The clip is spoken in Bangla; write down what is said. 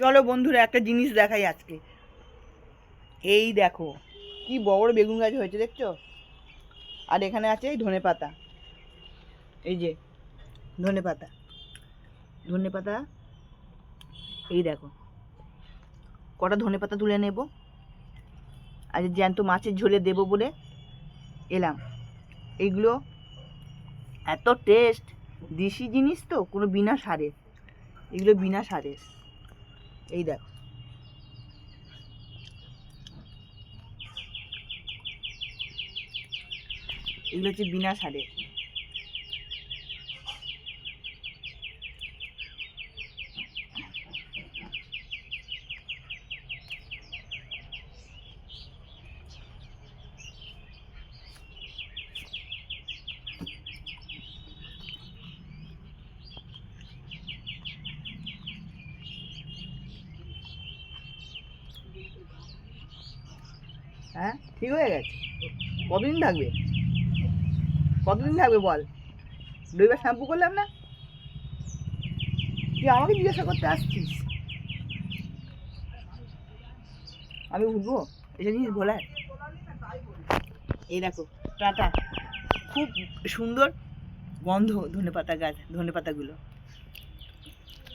চলো বন্ধুরা, একটা জিনিস দেখাই আজকে। এই দেখো, কি বড় বেগুন গাছ হয়েছে, দেখছ? আর এখানে আছে এই ধনে পাতা। এই যে, ধনে পাতা। ধনে পাতা, এই দেখো। কটা ধনে পাতা তুলে নেব? আজ জ্যান্ত মাছের ঝোলে দেবো বলে এলাম। এইগুলো এত টেস্ট দেশি জিনিস তো, কোনো বিনা সারের এগুলো বিনা সারের এই দেখ। এগুলো হচ্ছে বিনা সারের। হ্যাঁ? ঠিক হয়ে গেছে। কতদিন থাকবে? কতদিন থাকবে বল? দুইবার শ্যাম্পু করলাম না? তুই আমাকে জিজ্ঞাসা করতে আসছিস? আমি উঠবো এটা জিনিস বলার। এই দেখো, টাটা। খুব সুন্দর গন্ধ ধনে পাতা গাছ ধনে পাতাগুলো